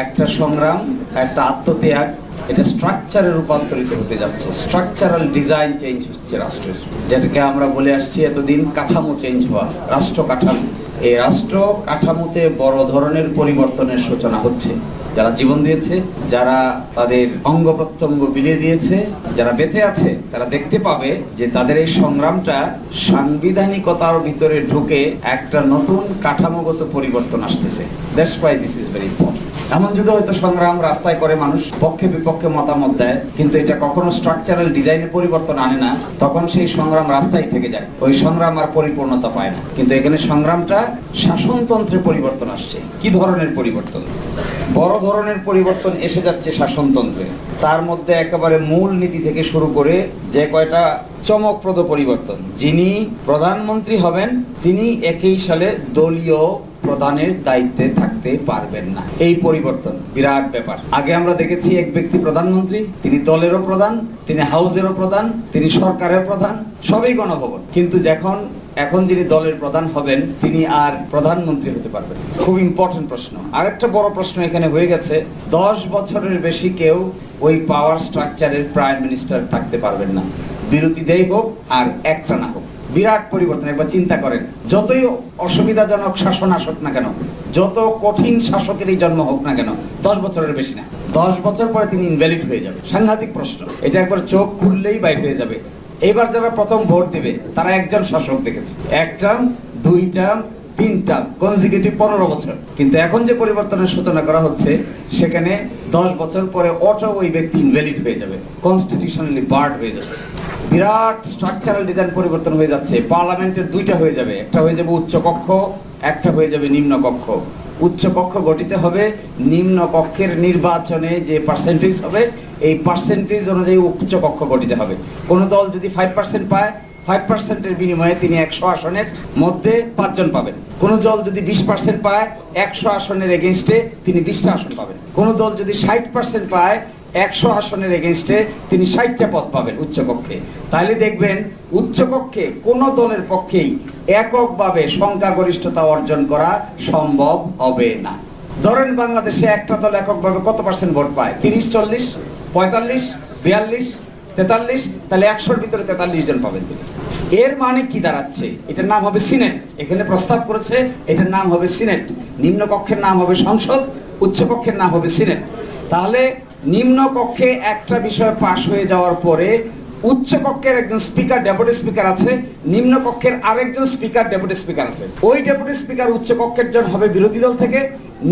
একটা সংগ্রাম, একটা আত্মত্যাগ, এটা স্ট্রাকচারে রূপান্তরিত হতে যাচ্ছে। স্ট্রাকচারাল ডিজাইন চেঞ্জ হচ্ছে রাষ্ট্রের। যেটাকে আমরা বলে আসছি এতদিন কাঠামো চেঞ্জ হওয়া, রাষ্ট্র কাঠামো। এই রাষ্ট্র কাঠামোতে বড় ধরনের পরিবর্তনের সূচনা হচ্ছে। যারা জীবন দিয়েছে, যারা তাদের অঙ্গ প্রত্যঙ্গ বিলিয়ে দিয়েছে, যারা বেঁচে আছে, তারা দেখতে পাবে যে তাদের এই সংগ্রামটা সাংবিধানিকতার ভিতরে ঢুকে একটা নতুন কাঠামোগত পরিবর্তন আসতেছে। That's why this is very important এমন যদি হয়তো সংগ্রাম রাস্তায় করে মানুষ পক্ষে বিপক্ষে মতামত দেয়, কিন্তু এটা কখনো স্ট্রাকচারাল ডিজাইনে পরিবর্তন আনে না, তখন সেই সংগ্রাম রাস্তায় থেকে যায়। ওই সংগ্রাম আর পরিপূর্ণতা পায় না। কিন্তু এখানে সংগ্রামটা শাসনতন্ত্রে পরিবর্তন আসছে। কি ধরনের পরিবর্তন? বড় ধরনের পরিবর্তন এসে যাচ্ছে শাসনতন্ত্রে। তার মধ্যে একেবারে মূল নীতি থেকে শুরু করে যে কয়টা চমকপ্রদ পরিবর্তন। যিনি প্রধানমন্ত্রী হবেন, তিনি একই সালে দলীয় প্রধানের দায়িত্বে থাকতে পারবেন না। এই পরিবর্তন বিরাট ব্যাপার। আগে আমরা দেখেছি এক ব্যক্তি প্রধানমন্ত্রী, তিনি দলেরও প্রধান, তিনি হাউসেরও প্রধান, তিনি সরকারের প্রধান, সবই গণভবন। কিন্তু যখন, এখন যিনি দলের প্রধান হবেন, তিনি আর প্রধানমন্ত্রী হতে পারবেন খুব ইম্পর্টেন্ট প্রশ্ন। আরেকটা বড় প্রশ্ন এখানে হয়ে গেছে, দশ বছরের বেশি কেউ ওই পাওয়ার স্ট্রাকচারের প্রাইম মিনিস্টার থাকতে পারবেন না। বিরতি দেই হোক, আর একটা না হোক। বিরাট পরিবর্তন, একবার চিন্তা করেন। যতই অসুবিধাজনক শাসন আসুক না কেন, যত কঠিন শাসকেরই জন্ম হোক না কেন, দশ বছরের বেশি না। দশ বছর পরে তিনি ইনভ্যালিড হয়ে যাবে। সাংঘাতিক প্রশ্ন। এটা একবার চোখ খুললেই বাইর হয়ে যাবে। এবার যারা প্রথম ভোট দেবে, তারা একজন শাসক দেখেছে। এক টার্ম, দুই টার্ম, তিন টার্ম কনজিকিউটিভ পনেরো বছর। কিন্তু এখন যে পরিবর্তনের সূচনা করা হচ্ছে, সেখানে দশ বছর পরে অটো ওই ব্যক্তি ইনভ্যালিড হয়ে যাবে। কনস্টিটিউশনালি বার্ড হয়ে যাচ্ছে। বিরাট স্ট্রাকচারাল ডিজাইন পরিবর্তন হয়ে যাচ্ছে। পার্লামেন্টের দুইটা হয়ে যাবে। একটা হয়ে যাবে উচ্চ কক্ষ, একটা হয়ে যাবে নিম্ন কক্ষ। উচ্চ কক্ষ গঠিত হবে নিম্ন কক্ষের নির্বাচনে যে পার্সেন্টেজ হবে, এই পার্সেন্টেজ অনুযায়ী উচ্চ কক্ষ গঠিত হবে। কোন দল যদি ফাইভ পার্সেন্ট পায় ফাইভ পার্সেন্টের বিনিময়ে তিনি একশো আসনের মধ্যে পাঁচজন পাবেন। কোন দল যদি বিশ পার্সেন্ট পায়, একশো আসনের এগেনস্টে তিনি বিশটা আসন পাবেন। কোন দল যদি ষাট পার্সেন্ট পায় একশো আসনের এগেনস্টে তিনি ষাটটা পদ পাবেন উচ্চকক্ষে। তাহলে দেখবেন, উচ্চকক্ষে কোন দলের পক্ষেই এককভাবে সংখ্যাগরিষ্ঠতা অর্জন করা সম্ভব হবে না। ধরেন বাংলাদেশে একটা দল এককভাবে কত পার্সেন্ট ভোট পায়? তিরিশ, চল্লিশ, পঁয়তাল্লিশ, বিয়াল্লিশ, তেতাল্লিশ? তাহলে একশোর ভিতরে তেতাল্লিশ জন পাবেন তিনি। এর মানে কি দাঁড়াচ্ছে? এটার নাম হবে সিনেট। এখানে প্রস্তাব করেছে, এটার নাম হবে সিনেট। নিম্ন কক্ষের নাম হবে সংসদ উচ্চ কক্ষের নাম হবে সিনেট। তাহলে নিম্ন কক্ষে একটা বিষয় পাশ হয়ে যাওয়ার পরে উচ্চ কক্ষের একজন স্পিকার, ডেপুটি স্পিকার আছে নিম্ন কক্ষের আরেকজন স্পিকার, ডেপুটি স্পিকার আছে। ওই ডেপুটি স্পিকার উচ্চ জন হবে বিরোধী দল থেকে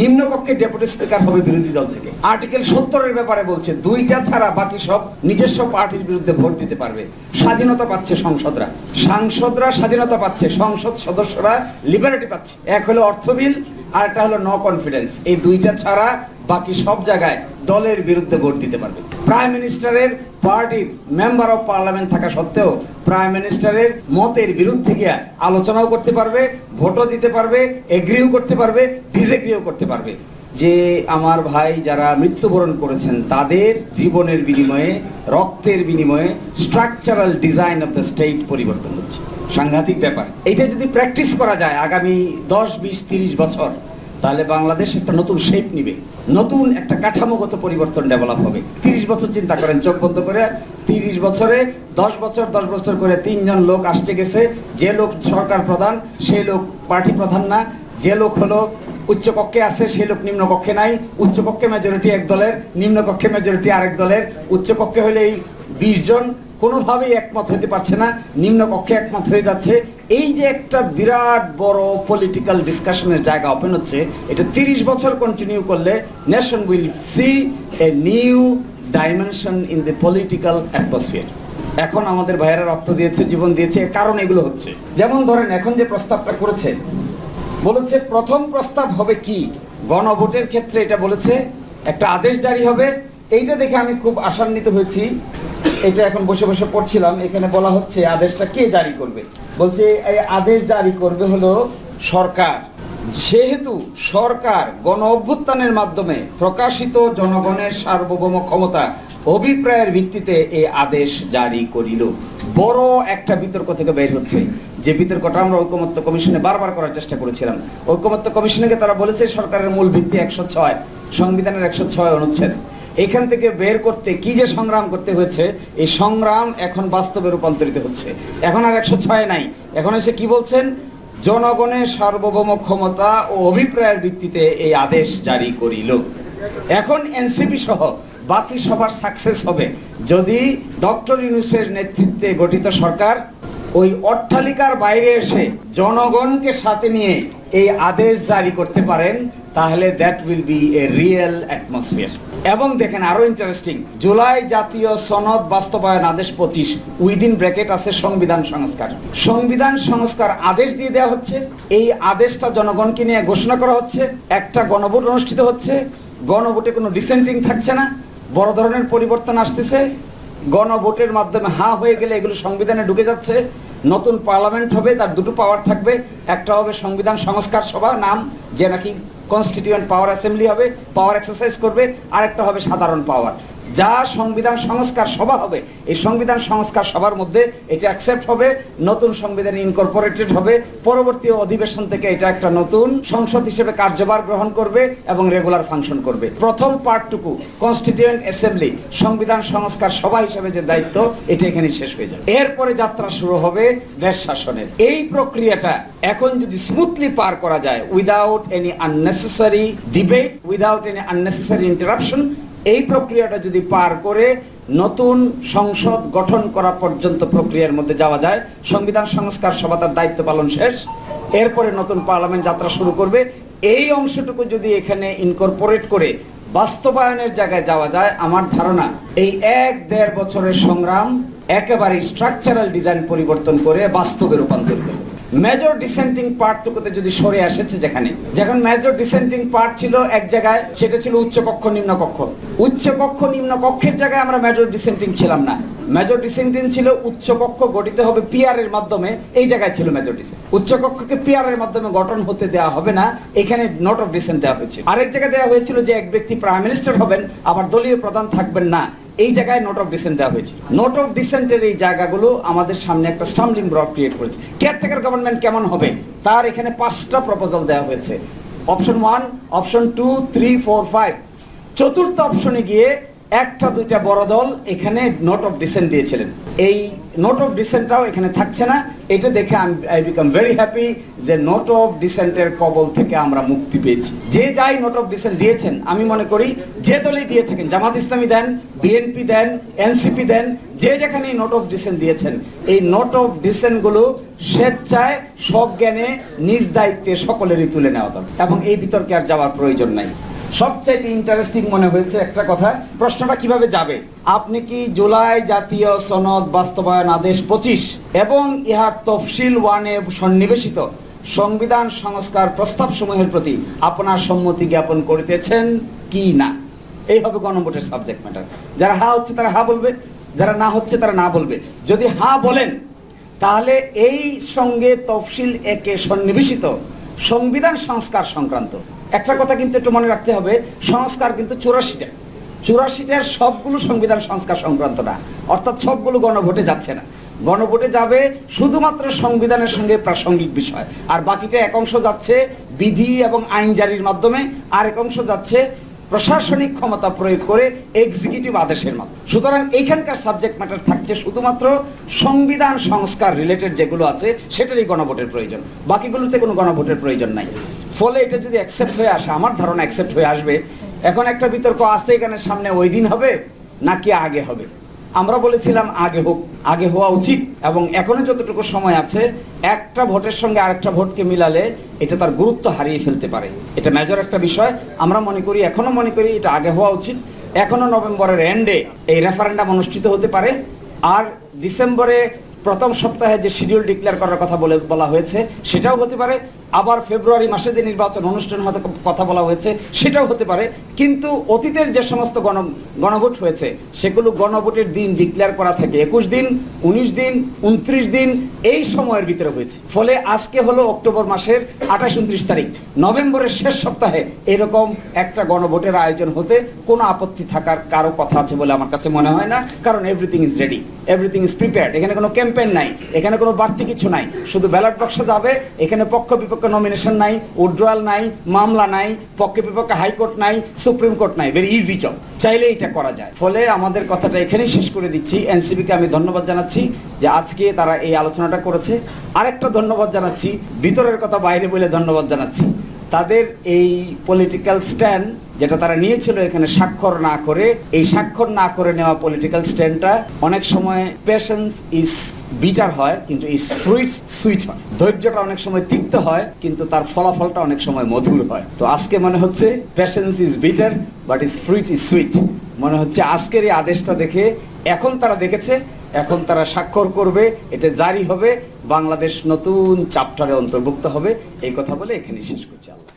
নিম্ন ডেপুটি স্পিকার হবে বিরোধী দল থেকে। আর্টিকেল সত্তরের ব্যাপারে বলছে, দুইটা ছাড়া বাকি সব নিজস্ব পার্টির বিরুদ্ধে ভোট দিতে পারবে। স্বাধীনতা পাচ্ছে সংসদরা। সাংসদরা স্বাধীনতা পাচ্ছে, সংসদ সদস্যরা লিবারেটি পাচ্ছে। এক হলো অর্থ বিল আর একটা হলো নো কনফিডেন্স এই দুইটা ছাড়া বাকি সব জায়গায় দলের বিরুদ্ধে ভোট দিতে পারবে। প্রাইম মিনিস্টারের পার্টির মেম্বার অফ পার্লামেন্ট থাকা সত্ত্বেও প্রাইম মিনিস্টারের মতের বিরুদ্ধে গিয়ে আলোচনাও করতে পারবে, ভোটও দিতে পারবে এগ্রিও করতে পারবে ডিসএগ্রিও করতে পারবে। যে আমার ভাই যারা মৃত্যুবরণ করেছেন, তাদের জীবনের বিনিময়ে, রক্তের বিনিময়ে structural design of the state পরিবর্তন হচ্ছে। সাংঘাতিক ব্যাপার। এটা যদি প্র্যাকটিস করা যায় আগামী দশ, বিশ, তিরিশ বছর তাহলে বাংলাদেশ একটা নতুন শেপ নিবে। নতুন একটা কাঠামোগত পরিবর্তন ডেভেলপ হবে। তিরিশ বছর চিন্তা করেন, চোখ বন্ধ করে তিরিশ বছরে, দশ বছর দশ বছর করে তিনজন লোক আসতে গেছে। যে লোক সরকার প্রধান সেই লোক পার্টি প্রধান না। যে লোক হলো উচ্চপক্ষে আছে সেই লোক নিম্ন কক্ষে নাই। উচ্চপক্ষে মেজরিটি এক দলের নিম্ন কক্ষে মেজরিটি আরেক দলের। উচ্চপক্ষে হলে এই বিশ জন। কোনোভাবেই একমত হতে পারছে না। নিম্ন কক্ষে একমত হয়ে যাচ্ছে। এই যে একটা বিরাট বড় পলিটিক্যাল ডিসকাশনের জায়গা ওপেন হচ্ছে, এটা তিরিশ বছর কন্টিনিউ করলে nation will see a new dimension in the political atmosphere এখন আমাদের ভাইয়েরা রক্ত দিয়েছে, জীবন দিয়েছে কারণ এগুলো হচ্ছে। যেমন ধরেন, এখন যে প্রস্তাবটা করেছে, বলেছে প্রথম প্রস্তাব হবে কি? গণভোটের ক্ষেত্রে এটা বলেছে, একটা আদেশ জারি হবে। এইটা দেখে আমি খুব আশান্বিত হয়েছি। এটা এখন বসে বসে পড়ছিলাম, এখানে বলা হচ্ছে আদেশটা কে জারি করবে? বলছে, এই আদেশ জারি করবে হলো সরকার। যেহেতু সরকার গণ অভ্যুত্থানের মাধ্যমে প্রকাশিত জনগণের সার্বভৌম ক্ষমতা অভিপ্রায়ের ভিত্তিতে এই আদেশ জারি করিল। বড় একটা বিতর্ক থেকে বের হচ্ছে। যে বিতর্কটা আমরা ঐকমত্য কমিশনে বারবার করার চেষ্টা করেছিলাম। ঐকমত্য কমিশনকে তারা বলেছে, সরকারের মূল ভিত্তি একশো ছয়, সংবিধানের একশো ছয় অনুচ্ছেদ। এখান থেকে বের করতে কি যে সংগ্রাম করতে হয়েছে, এই সংগ্রাম এখন বাস্তবে রূপান্তরিত হচ্ছে। এখন আর একশো ছয় নাই। এখন এসে কি বলছেন? জনগণের সার্বভৌম ক্ষমতা ও অভিপ্রায়ের ভিত্তিতে এই আদেশ জারি করিল। এখন এনসিপি সহ বাকি সবার সাকসেস হবে। যদি ডক্টর ইউনুসের নেতৃত্বে গঠিত সরকার ওই অট্টালিকার বাইরে এসে জনগণকে সাথে নিয়ে এই আদেশ জারি করতে পারেন, তাহলে that will be a real atmosphere এবং দেখেন আরও ইন্টারেস্টিং জুলাই জাতীয় সনদ বাস্তবায়ন আদেশ পঁচিশ উইদিন ব্র্যাকেট আছে সংবিধান সংস্কার। সংবিধান সংস্কার আদেশ দিয়ে দেওয়া হচ্ছে, এই আদেশটা জনগণকে নিয়ে ঘোষণা করা হচ্ছে, একটা গণভোট অনুষ্ঠিত হচ্ছে, গণভোটে কোনো ডিসেন্টিং থাকছে না, বড় ধরনের পরিবর্তন আসতেছে, গণভোটের মাধ্যমে হা হয়ে গেলে এগুলো সংবিধানে ঢুকে যাচ্ছে, নতুন পার্লামেন্ট হবে, তার দুটো পাওয়ার থাকবে, একটা হবে সংবিধান সংস্কার সভা, নাম যে নাকি কনস্টিটিউয়েন্ট পাওয়ার অ্যাসেম্বলি হবে পাওয়ার এক্সারসাইজ করবে আরেকটা হবে সাধারণ পাওয়ার যা সংবিধান সংস্কার সভা হবে, এই সংবিধান সংস্কার সভার মধ্যে এটা অ্যাকসেপ্ট হবে, নতুন সংবিধান ইনকর্পোরেটেড হবে, পরবর্তী অধিবেশন থেকে এটা একটা নতুন সংসদ হিসেবে কার্যভার গ্রহণ করবে এবং রেগুলার ফাংশন করবে। প্রথম পার্টটুকু কনস্টিটিউয়েন্ট অ্যাসেম্বলি সংবিধান সংস্কার সভা হিসেবে যে দায়িত্ব, এটা এখানে শেষ হয়ে যাবে। এরপরে যাত্রা শুরু হবে দেশ শাসনের। এই প্রক্রিয়াটা এখন যদি স্মুথলি পার করা যায় without any unnecessary debate without any unnecessary interruption এই প্রক্রিয়াটা যদি পার করে নতুন সংসদ গঠন করা পর্যন্ত প্রক্রিয়ার মধ্যে যাওয়া যায়, সংবিধান সংস্কার সভা তার দায়িত্ব পালন শেষ, এরপরে নতুন পার্লামেন্ট যাত্রা শুরু করবে। এই অংশটুকু যদি এখানে ইনকর্পোরেট করে বাস্তবায়নের জায়গায় যাওয়া যায়, আমার ধারণা এই এক দেড় বছরের সংগ্রাম একেবারে স্ট্রাকচারাল ডিজাইন পরিবর্তন করে বাস্তবে রূপান্তরিত হবে। মেজর ডিসেন্টিং পার্টটুকুতে যদি সরে আসেছে যেখানে, যখন মেজর ডিসেন্টিং পার্ট ছিল এক জায়গায়, সেটা ছিল উচ্চকক্ষ, নিম্নকক্ষ। উচ্চকক্ষ, নিম্নকক্ষের জায়গায় আমরা মেজর ডিসেন্টিং ছিলাম না। মেজর ডিসেন্টিং ছিল উচ্চকক্ষ গঠিত হবে পিআর এর মাধ্যমে, এই জায়গায় ছিল মেজর ডিসেন্ট উচ্চকক্ষকে পিআর এর মাধ্যমে গঠন হতে দেওয়া হবে না, এখানে নোট অফ ডিসেন্ট দেওয়া হয়েছিল আরেক জায়গায় দেওয়া হয়েছিল যে এক ব্যক্তি প্রাইম মিনিস্টার হবেন, আবার দলীয় প্রধান থাকবেন না। এই জায়গায় নোট অফ ডিসেন্ট দেওয়া হয়েছিল। নোট অফ ডিসেন্টের এই জায়গাগুলো আমাদের সামনে একটা স্টাম্বলিং ব্লক ক্রিয়েট করেছে। কেয়ারটেকার গভর্নমেন্ট কেমন হবে? তার এখানে পাঁচটা প্রপোজাল দেওয়া হয়েছে। Option one option two three four five চতুর্থ অপশনে গিয়ে একটা দুইটা বড় দল এখানে নোট অফ ডিসেন্ট দিয়েছিলেন। এই নোট অফ ডিসেন্টটাও এখানে থাকছে না। এটা দেখে আই বিকাম ভেরি হ্যাপি যে নোট অফ ডিসেন্টের কবল থেকে আমরা মুক্তি পেয়েছি। যে যাই নোট অফ ডিসেন্ট দিয়েছেন, আমি মনে করি যে দলই দিয়ে থাকেন, জামাত ইসলামী দেন বিএনপি দেন এনসিপি দেন, যে যেখানে নোট অফ ডিসেন্ট দিয়েছেন, এই নোট অফ ডিসেন্টগুলো স্বেচ্ছায় সব জ্ঞানে নিজ দায়িত্বে সকলেরই তুলে নেওয়া দরকার। এবং এই বিতর্কে আর যাওয়ার প্রয়োজন নাই। সবচাইতে ইন্টারেস্টিং মনে হয়েছে একটা কথা, প্রশ্নটা কীভাবে যাবে? আপনি কি জুলাই জাতীয় সনদ বাস্তবায়ন আদেশ পঁচিশ এবং ইহার তফসিল ওয়ানে সন্নিবেশিত সংবিধান সংস্কার প্রস্তাব সমূহের প্রতি আপনার সম্মতি জ্ঞাপন করিতেছেন কি না? এই হবে গণভোটের সাবজেক্ট ম্যাটার যারা হা হচ্ছে তারা হা বলবে, যারা না হচ্ছে তারা না বলবে। যদি হা বলেন, তাহলে এই সঙ্গে তফসিল একে সন্নিবেশিত সংবিধান সংস্কার সংক্রান্ত একটা কথা কিন্তু একটু মনে রাখতে হবে, সংস্কার কিন্তু চুরাশিটা। চুরাশিটার সবগুলো সংবিধান সংস্কার সংক্রান্ত না, অর্থাৎ সবগুলো গণভোটে যাচ্ছে না। গণভোটে যাবে শুধুমাত্র সংবিধানের সঙ্গে প্রাসঙ্গিক বিষয়, আর বাকিটা এক অংশ যাচ্ছে বিধি এবং আইন জারির মাধ্যমে আর এক অংশ যাচ্ছে প্রশাসনিক ক্ষমতা প্রয়োগ করে এক্সিকিউটিভ আদেশের মাধ্যমে। সুতরাং এখানকার সাবজেক্ট ম্যাটার থাকছে শুধুমাত্র সংবিধান সংস্কার রিলেটেড যেগুলো আছে, সেটারই গণভোটের প্রয়োজন। বাকিগুলোতে কোনো গণভোটের প্রয়োজন নাই। ফলে এটা যদি অ্যাকসেপ্ট হয়ে আসে, আমার ধারণা অ্যাকসেপ্ট হয়ে আসবে, এখন একটা বিতর্ক আছে এখানে সামনে ওই দিন হবে নাকি আগে হবে? আমরা বলেছিলাম আগে হোক, আগে হওয়া উচিত এবং এখনও যতটুকু সময় আছে, একটা ভোটের সঙ্গে আরেকটা ভোটকে মিলালে এটা তার গুরুত্ব হারিয়ে ফেলতে পারে। এটা মেজর একটা বিষয়। আমরা মনে করি এখনও মনে করি এটা আগে হওয়া উচিত। এখনও নভেম্বরের এন্ডে এই রেফারেন্ডাম অনুষ্ঠিত হতে পারে। আর ডিসেম্বরে প্রথম সপ্তাহে যে শিডিউল ডিক্লেয়ার করার কথা বলে, বলা হয়েছে, সেটাও হতে পারে। আবার ফেব্রুয়ারি মাসে যে নির্বাচন অনুষ্ঠান হতে কথা বলা হয়েছে, সেটাও হতে পারে। কিন্তু অতীতের যে সমস্ত গণ, গণভোট হয়েছে, সেগুলো গণভোটের দিন ডিক্লেয়ার করা থেকে। একুশ দিন, উনিশ দিন, উনত্রিশ দিন, এই সময়ের ভিতরে হয়েছে। ফলে আজকে হলো অক্টোবর মাসের আঠাশ, উনত্রিশ তারিখ। নভেম্বরের শেষ সপ্তাহে এরকম একটা গণভোটের আয়োজন হতে কোনো আপত্তি থাকার কারও কথা আছে বলে আমার কাছে মনে হয় না। কারণ everything is ready everything is prepared এখানে কোনো ক্যাম্পেইন নাই। এখানে কোনো বাড়তি কিছু নাই। শুধু ব্যালট বক্সে যাবে, এখানে পক্ষ বিপক্ষ বিপক্ষ নমিনেশন নাই উড্রয়াল নাই, মামলা নাই, পক্ষে বিপক্ষে হাইকোর্ট নাই, সুপ্রিম কোর্ট নাই। ভেরি ইজি জব চাইলে এটা করা যায়। ফলে আমাদের কথাটা এখানেই শেষ করে দিচ্ছি। এনসিবিকে আমি ধন্যবাদ জানাচ্ছি যে আজকে তারা এই আলোচনাটা করেছে। আরেকটা ধন্যবাদ জানাচ্ছি, ভিতরের কথা বাইরে বলে ধন্যবাদ জানাচ্ছি। তাদের এই পলিটিক্যাল স্ট্যান্ড যেটা তারা নিয়েছিল এখানে স্বাক্ষর না করে, এই স্বাক্ষর না করে নেওয়া পলিটিক্যাল স্ট্যান্ডটা অনেক সময় পেশেন্স ইজ বিটার হয়, কিন্তু ইজ ফ্রুইট সুইট হয়। ধৈর্যটা অনেক সময় তিক্ত হয়, কিন্তু তার ফলাফলটা অনেক সময় মধুর হয়। তো আজকে মনে হচ্ছে patience is bitter but is fruit is sweet মনে হচ্ছে আজকের এই আদেশটা দেখে এখন তারা দেখেছে, এখন তারা স্বাক্ষর করবে, এটা জারি হবে, বাংলাদেশ নতুন চাপ্টারে অন্তর্ভুক্ত হবে। এই কথা বলে এখানে শেষ করছি। আল্লাহ